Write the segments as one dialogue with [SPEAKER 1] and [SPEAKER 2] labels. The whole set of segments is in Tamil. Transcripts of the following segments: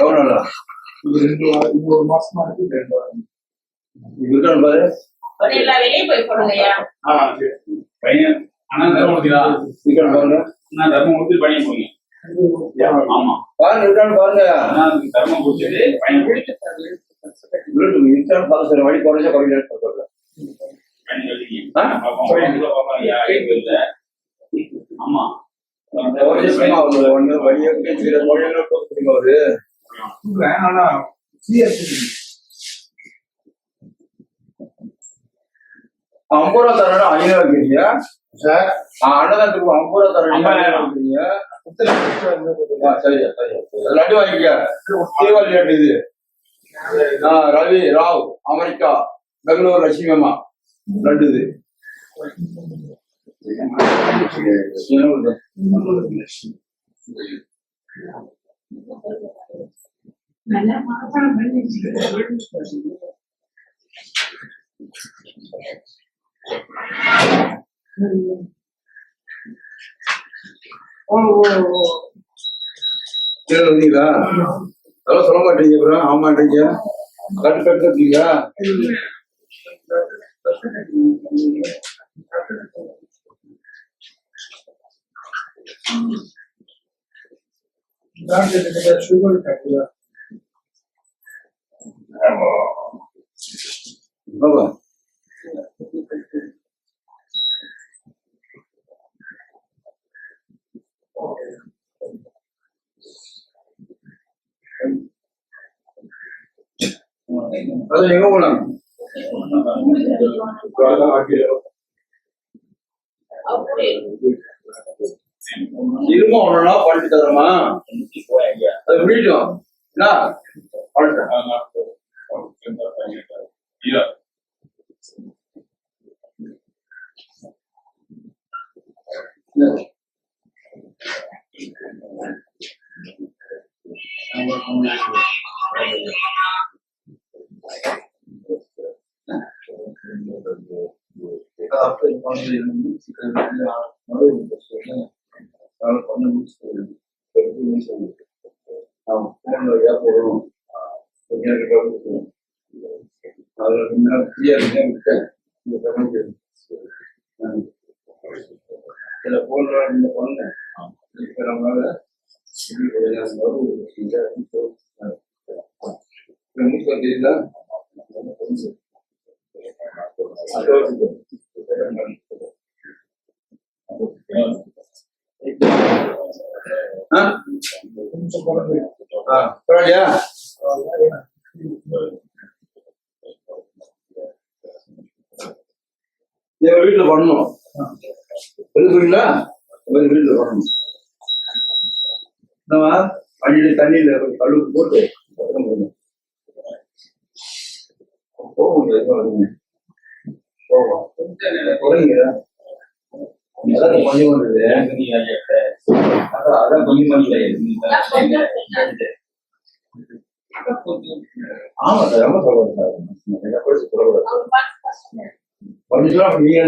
[SPEAKER 1] எவ்வளோ
[SPEAKER 2] ரெண்டு வாரம் ஒரு மாசமா இருக்கு ரெண்டு வாரம்
[SPEAKER 1] இருக்கான்னு பாரு
[SPEAKER 3] பையன். ஆனா தர்மபுரி தான்.
[SPEAKER 1] இருக்கான்னு பாருங்க
[SPEAKER 3] நான் தர்மபுரி பையன் போங்க ஆமா.
[SPEAKER 1] பாருங்க இருக்கான்னு பாருங்க.
[SPEAKER 3] ஆனா தர்மபுரி பையன்
[SPEAKER 1] இருக்கான்னு பாருங்க சார் வழி குறைஞ்சா குறைஞ்சா சொல்றேன்?
[SPEAKER 3] ஆமா.
[SPEAKER 1] ஐம்பது ரூபா தரணும் ஐநூறு வைக்கிறீங்க
[SPEAKER 2] சார்.
[SPEAKER 1] அன்னதானத்துக்கு ஐம்பது ரூபா தரணும். வைக்கிறீங்க சரியா சரியா. லட்டு வாங்கிக்க தீபாவளி லட்டு இது. ரவி ராவ் அமெரிக்கா பெங்களூர் லட்சுமி அம்மா லட்டு இது. என்ன பண்றது?
[SPEAKER 4] நல்லா மனப்பாடம் பண்ணி வச்சுக்கிறேன்.
[SPEAKER 2] ஓ ஓ ஓ
[SPEAKER 1] கீழே வந்தீங்களா அதெல்லாம் சொல்ல மாட்டீங்க அப்புறம் ஆக மாட்டீங்க லட்டு கட்டு இருக்கீங்களா
[SPEAKER 2] டாக்டர் கிட்ட சுகர் கட்டியா
[SPEAKER 1] ஆமா அது எங்க போலாம்
[SPEAKER 4] அப்படி
[SPEAKER 1] இருமா ஒண்ணுனா பண்ணிட்டு தரமா? அது முடியும் என்ன? பண்ணிட்டேன் ஆ
[SPEAKER 2] கொஞ்சம் குழந்தை
[SPEAKER 1] ஆ பரவாயில்லையா என் வீட்டுல பண்ணணும். எழுதுறீங்களா எங்க வீட்டுல பண்ணணும். நம்ம அடியில் தண்ணியில கழுவு போட்டு போக முடியாது போவோம் குறைங்க அதான் கொஞ்சம் அதான் அதான் கொஞ்சம் பண்ணல ஆமா சார் ரொம்ப சொல்லுங்க சார் நீங்க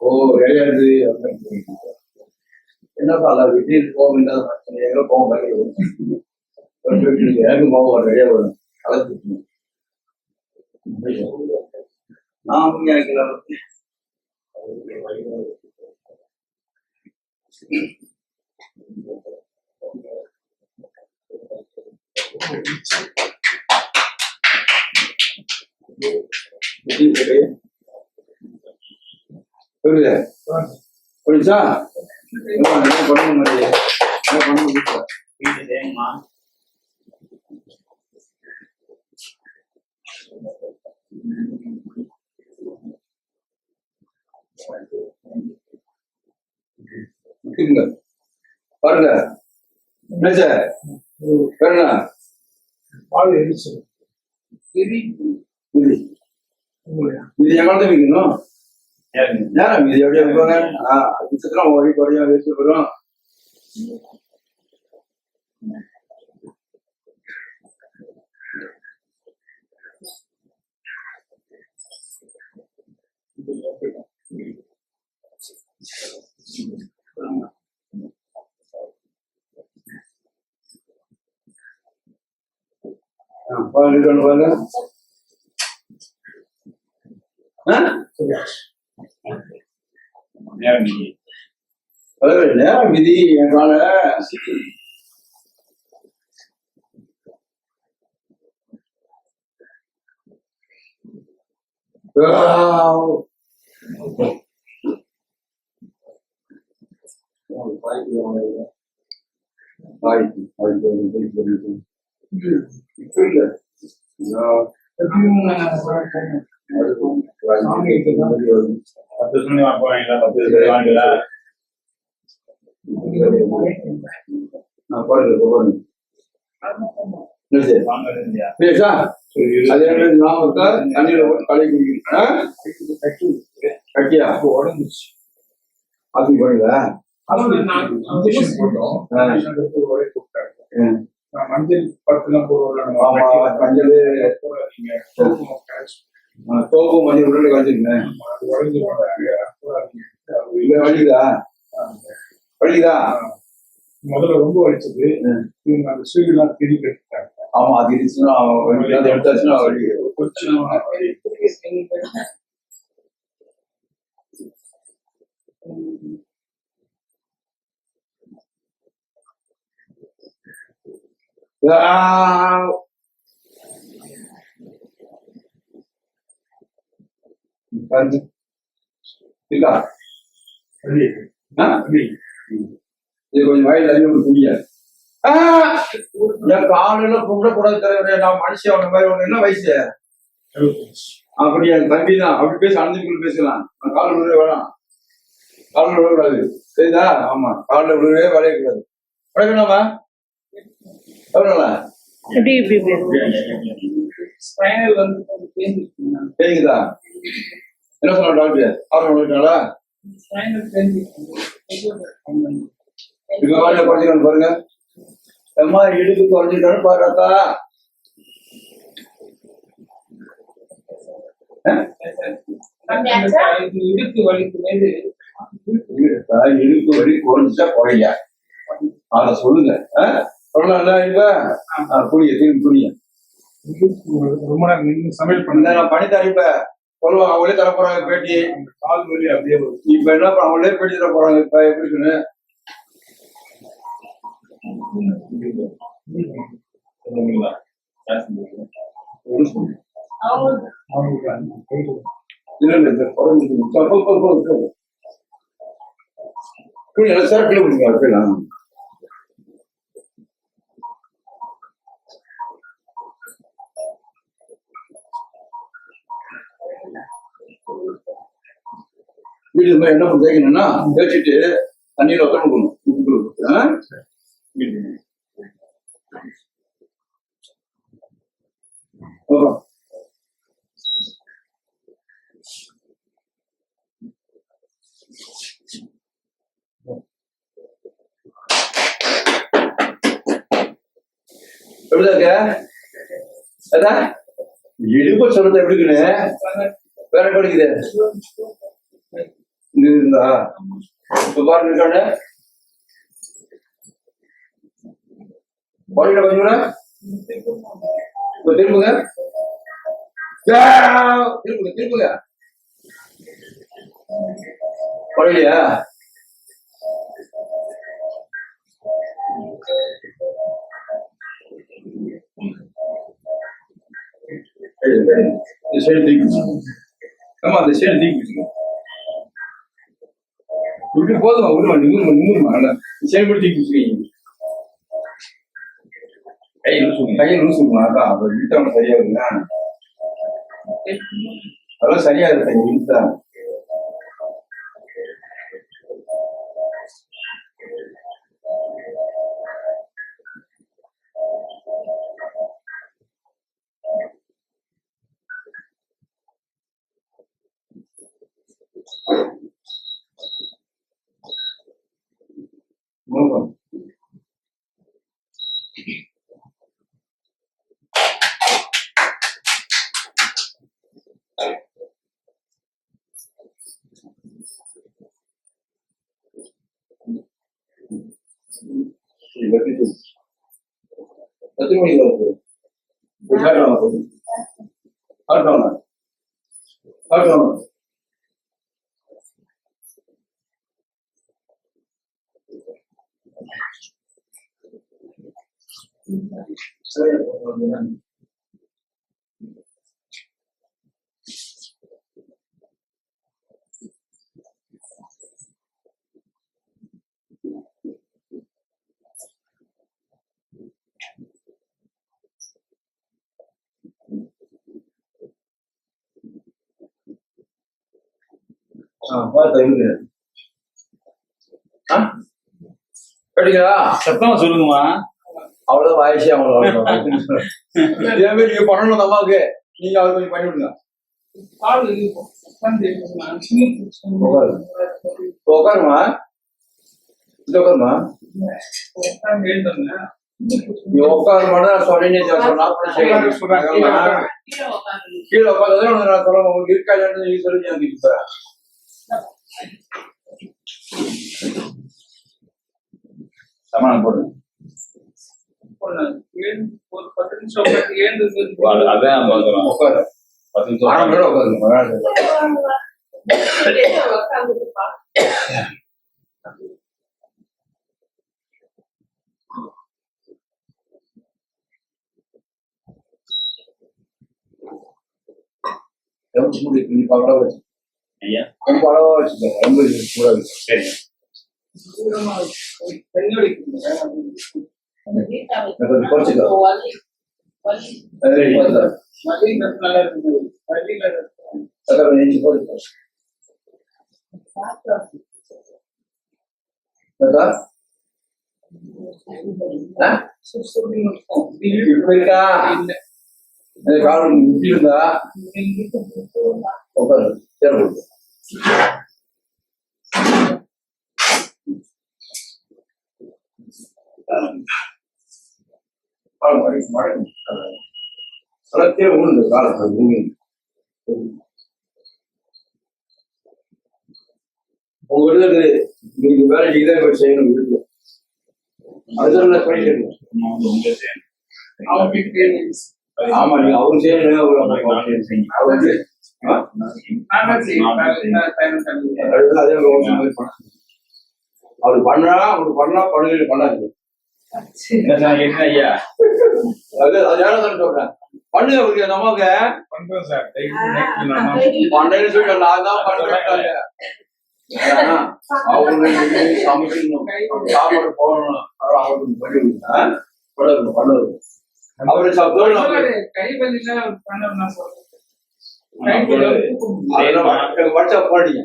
[SPEAKER 1] ஓ விளையாடு என்னப்பா அல்ல விட்டு போக இல்லாத பிரச்சனை? எங்க போக மாட்டேங்குது. எனக்கு போக வரும் நிறைய வரும். அழைச்சிக்கணும் நான் புரியுது? புரியுதா? என்ன பண்ண முடியாது என்ன பண்ண முடியல. பாருங்க. இது. எங்கே வைக்கணும் Ya, media itu kan, ah, itu kan mau Korea besok berang. Ah, பாருங்க ஆ?
[SPEAKER 3] நேரம் நீங்க
[SPEAKER 1] அதாவது நேரம் விதி என்னால Wow. ஆயிடுச்சு
[SPEAKER 3] பத்து சொல்லி போறீங்களா பத்து வாங்கல
[SPEAKER 1] நான் குடிக்கணும் ஆ? கட்டியா
[SPEAKER 2] கூப்பிட்டாங்க
[SPEAKER 1] ம்.
[SPEAKER 2] நான் மஞ்சள் படத்துலாம் போடுவோம்
[SPEAKER 1] மஞ்சள்
[SPEAKER 2] சோப்பு
[SPEAKER 1] மஞ்சள் உடனே இல்ல வலிக்குதா வலிக்குதா
[SPEAKER 2] முதல்ல ரொம்ப வலிச்சது. இவங்க அந்த சூரியன் எல்லாம் திருப்பி எடுத்துட்டாங்க
[SPEAKER 1] ஆமா அது இருந்துச்சுன்னா எடுத்தாச்சுன்னா வலி
[SPEAKER 2] கொஞ்சம்
[SPEAKER 1] ஆ. இருக்கா இது கொஞ்சம் வயல் அதிகம் என் காலையில கும்பிடக்கூடாது தலைவரே நான் மனுஷன் அவன மாதிரி ஒண்ணு என்ன வயசு.
[SPEAKER 2] எழுபத்தஞ்சு
[SPEAKER 1] அப்படி என் தம்பி தான். அப்படி பேச அனுப்பிக்குள்ள பேசலாம். நான் காலில் விழுவே வேணாம். காலில் விழக்கூடாது. சரிதா? ஆமா. காலில் விழுவே எவ்வளோண்ணா
[SPEAKER 5] இப்படி இப்படி இப்படி
[SPEAKER 2] ஸ்பைனல் வந்து கொஞ்சம்
[SPEAKER 1] கேக்குதா என்ன சொன்ன டாக்டர்? ஆர்வம் விட்டாங்களா
[SPEAKER 2] ஸ்பைனல்
[SPEAKER 1] வேலையை குறைஞ்சிக்கணும் பாருங்க. அம்மா இடுப்பு குறைஞ்சிக்கணும் பாருக்கா
[SPEAKER 2] இடுக்கு வலிக்கு மேலே.
[SPEAKER 1] இடுப்பு வலி குறைஞ்சா குறைய. அத சொல்லுங்க? சொல்லலாம்ல இப்ப. ஆ, புரிய திரும்பி புரிய
[SPEAKER 2] ரொம்ப நேரம் நின்று சமையல் பண்ண
[SPEAKER 1] நான் பண்ணி தரேன் இப்ப சொல்லுவாங்க அவங்களே தர போறாங்க பேட்டி.
[SPEAKER 2] கால் வலி அப்படியே
[SPEAKER 1] இப்ப என்ன அவங்களே பேட்டி தர போறாங்க இப்ப எப்படி இருக்குன்னு?
[SPEAKER 3] சொல்லுங்களா
[SPEAKER 4] அவங்க
[SPEAKER 2] அவங்களுக்கு
[SPEAKER 1] வீட்டுக்கு போய் என்ன பண்ண தேய்க்கணும்னா தேய்ச்சிட்டு தண்ணியில ஒத்தனை கொடுக்கணும். உப்பு கொடுக்கணும். ஆ? அப்புறம் அதான் இடுப்பு சொல்றது எப்படி இருக்குன்னு? வேற படிக்குது? இங்க இருந்தா பாருங்க பாடியில கொஞ்சம் திரும்புங்க. திரும்புங்க திரும்புங்க. பழையா சைடு தூக்கி வச்சுக்கோங்க. இப்படி போதுமா விடுமா நிமிருமா நிமிருமா அல்ல சைடு
[SPEAKER 3] கை லூசுங்க
[SPEAKER 1] கையை லூஸ் அதான் அவர் சரியா இருக்குங்க அதெல்லாம் சரியா இருக்கு எத்தனை மணிக்கு வருது உட்காரலாம் உட்காரலாம் உட்காரலாம் ஆ பார்த்தா இருக்கு ஆ கேட்டீங்களா
[SPEAKER 3] சத்தமா சொல்லுங்கம்மா
[SPEAKER 1] அவ்வளவுதான் வயசே அவங்க இதே மாதிரி நீங்க பண்ணணும் அந்த அம்மாவுக்கு நீங்க அவர் கொஞ்சம் பண்ணி விடுங்க
[SPEAKER 2] கால் உட்கார்ந்து
[SPEAKER 1] உட்காரு. இப்போ உட்காருமா இந்த உட்காருமா
[SPEAKER 2] உட்கார்ந்து எழுந்தோங்க
[SPEAKER 1] நீ உட்காரு மட்டும் நான் சொன்னேன்னு சொன்னா அப்புறம் செய்யலாம்.
[SPEAKER 2] சொல்றாங்க.
[SPEAKER 4] கீழே உட்காந்து
[SPEAKER 1] கீழே உட்காந்து நான் சொல்ல உங்களுக்கு நீங்க எனக்கு இப்ப.
[SPEAKER 3] சமாளம் போடுங்க. அதான்
[SPEAKER 1] உட்காரு.
[SPEAKER 3] பத்து நிமிஷம்
[SPEAKER 1] ஆரம்ப கூட உட்காருங்க.
[SPEAKER 4] உட்காந்துருப்பா
[SPEAKER 1] எவ்வளவு முடி கொஞ்சம் பரவலா வச்சு
[SPEAKER 3] ஐயா
[SPEAKER 1] ரொம்ப அளவா வச்சுக்கோங்க ரொம்ப இது
[SPEAKER 2] இருக்குது
[SPEAKER 1] இருக்கா விழுந்து காலம் அது பூமி உங்க வீட்டுல நீங்க வேலை நீங்க தான் போய் செய்யணும் வீட்டுல அதுதான்
[SPEAKER 2] வீட்டுக்கு
[SPEAKER 1] ஆமா நீங்க அவரு செய்யணும். அவரு
[SPEAKER 3] செய்யணும்.
[SPEAKER 1] அவர்
[SPEAKER 2] பண்ணா
[SPEAKER 1] அவர் பண்ணா பண்ணுங்க பண்ணாது
[SPEAKER 3] என்ன ஐயா
[SPEAKER 1] அது அது சொல்றேன் பண்ணுங்க
[SPEAKER 2] பண்றோம் சார்.
[SPEAKER 1] நான் தான் பண்ணுறேன் அவங்க சமைக்கணும் சாப்பாடு போகணும் அவருக்கு பண்ணி விடுங்க பண்ணுங்க அவரு சாப்பிட்டு
[SPEAKER 2] கை பண்ணினா சொல்றேன்
[SPEAKER 1] வாட்ஸ்அப் போடுங்க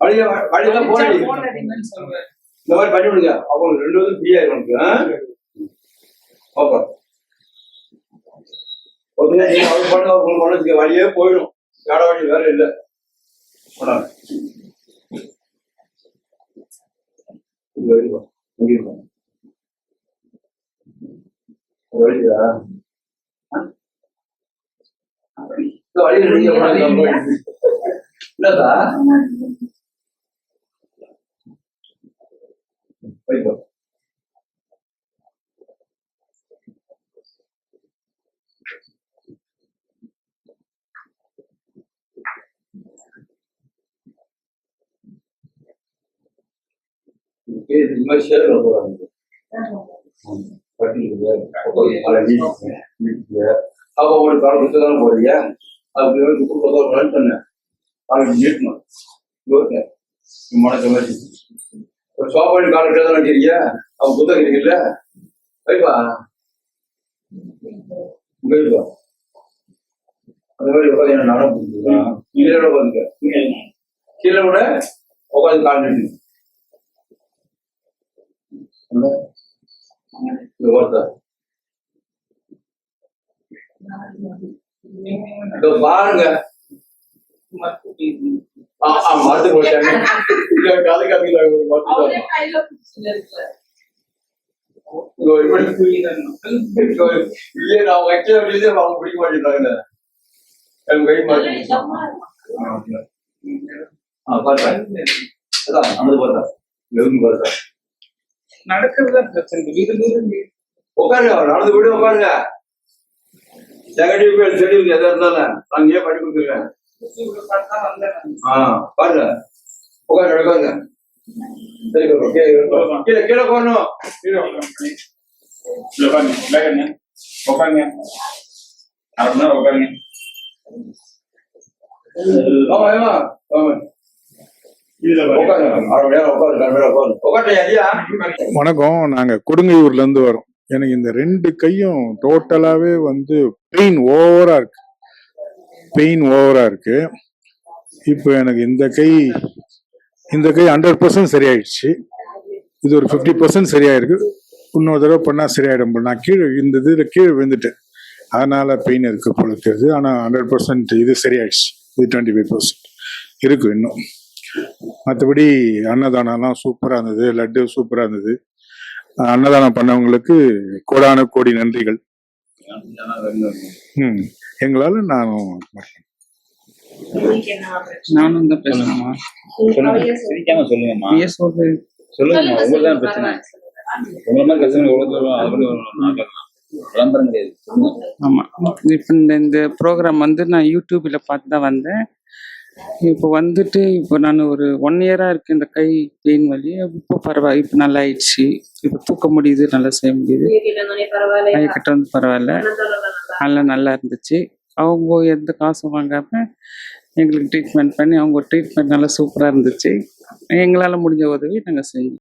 [SPEAKER 1] படிக்க படிக்க போடுங்க இந்த மாதிரி பண்ணி விடுங்க. அவங்க ரெண்டு பேரும் ஃப்ரீயா இருக்கும் ஓகே. ஓகே நீங்க பண்ணதுக்கு வழியே போயிடும். வேற வழி வேற இல்லை. இங்க வழிவா இங்க இருக்கா வழியா இந்த வழியில நீங்க போனாங்க என்னதா சேர்க்க போறாங்க. பட்டியல அப்போ ஒரு தானே போறீங்க? அதுக்கு வந்து கொடுத்து ஒரு ரன் பண்ணேன் அது நீட்டணும் ஓகே மாதிரி ஒரு சோபாடி காலம் தானே வைக்கிறீங்க அவன் புத்தகம் இருக்குல்ல வைப்பா வைப்பா அந்த மாதிரி உட்காந்து என்ன நடக்கும் கீழே உட்காந்துக்க கீழே விட உட்காந்து கால் நின்று இந்த வார்த்தை இதோ பாருங்க. மருந்து போட்டாங்க கதை கதையில ஒரு இதோ இல்லையே நான் வைக்க வேண்டியது அவங்க பிடிக்க மாட்டேங்கிறாங்க கை மாட்டி
[SPEAKER 4] இருக்கும்.
[SPEAKER 1] ஆ பார்த்தா அதான் அந்த பார்த்தா நெருங்கி பார்த்தா
[SPEAKER 2] நடக்கிறதா பிரச்சனை வீடு தூரம்
[SPEAKER 1] உட்காருங்க நடந்து விட உட்காருங்க. நெகட்டிவ் பேர் ஷெட்யூல் எதா இருந்தாலும். நான் ஏன் பண்ணி
[SPEAKER 2] நான்.
[SPEAKER 1] ஆ பாருங்க. உட்காந்து உட்காருங்க சரி ஓகே கீழே கீழே போகணும்.
[SPEAKER 3] உட்காருங்க. உட்காருங்க. உட்காருங்க. அரை மணி நேரம் உட்காருங்க.
[SPEAKER 1] ஆமா
[SPEAKER 6] வணக்கம். நாங்க கொடுங்கையூர்ல இருந்து வரோம். எனக்கு இந்த ரெண்டு கையும் டோட்டலாவே வந்து பெயின் ஓவரா இருக்கு. பெயின் ஓவரா இருக்கு. இப்போ எனக்கு இந்த கை இந்த கை ஹண்ட்ரட் பர்சன்ட் சரியாயிடுச்சு. இது ஒரு ஃபிஃப்டி பர்சன்ட் சரியாயிருக்கு. இன்னொரு தடவை பண்ணால் சரியாயிடும் நான் கீழே இந்த இதில் கீழே விழுந்துட்டேன். அதனால பெயின் இருக்கு போல தெரியுது. ஆனால் ஹண்ட்ரட் பர்சன்ட் இது சரியாயிடுச்சு. இது டுவெண்ட்டி ஃபைவ் பர்சன்ட் இருக்கு இன்னும். மற்றபடி அன்னதானம்லாம் சூப்பராக இருந்தது. லட்டு சூப்பராக இருந்தது. அன்னதானம் பண்ணவங்களுக்கு கோடான கோடி நன்றிகள். எங்களால் நானும்
[SPEAKER 7] நானும் தான் பேசணுமா?
[SPEAKER 3] சிரிக்காம சொல்லுங்கம்மா. சொல்லுங்கம்மா. உங்களுக்கு தான் பிரச்சனை. உங்களை மாதிரி கஷ்டங்கள் எவ்வளவு தூரம் அது பண்ணி ஒரு நாட்கள் விளம்பரம் கிடையாது. சொல்லுங்க.
[SPEAKER 7] ஆமா. இப்போ இந்த இந்த ப்ரோக்ராம் வந்து நான் யூடியூப்ல பார்த்து தான் வந்தேன். இப்போ வந்துட்டு இப்போ நான் ஒரு ஒன் இயரா இருக்கு இந்த கை பெயின் வலி. இப்போ பரவாயில்ல இப்போ நல்லா ஆயிடுச்சு இப்போ தூக்க முடியுது நல்லா செய்ய முடியுது. கிட்ட வந்து பரவாயில்ல. நல்லா நல்லா இருந்துச்சு. அவங்க எந்த காசும் வாங்காம எங்களுக்கு ட்ரீட்மெண்ட் பண்ணி அவங்க ட்ரீட்மெண்ட் நல்லா சூப்பராக இருந்துச்சு. எங்களால் முடிஞ்ச உதவி நாங்கள் செஞ்சோம்.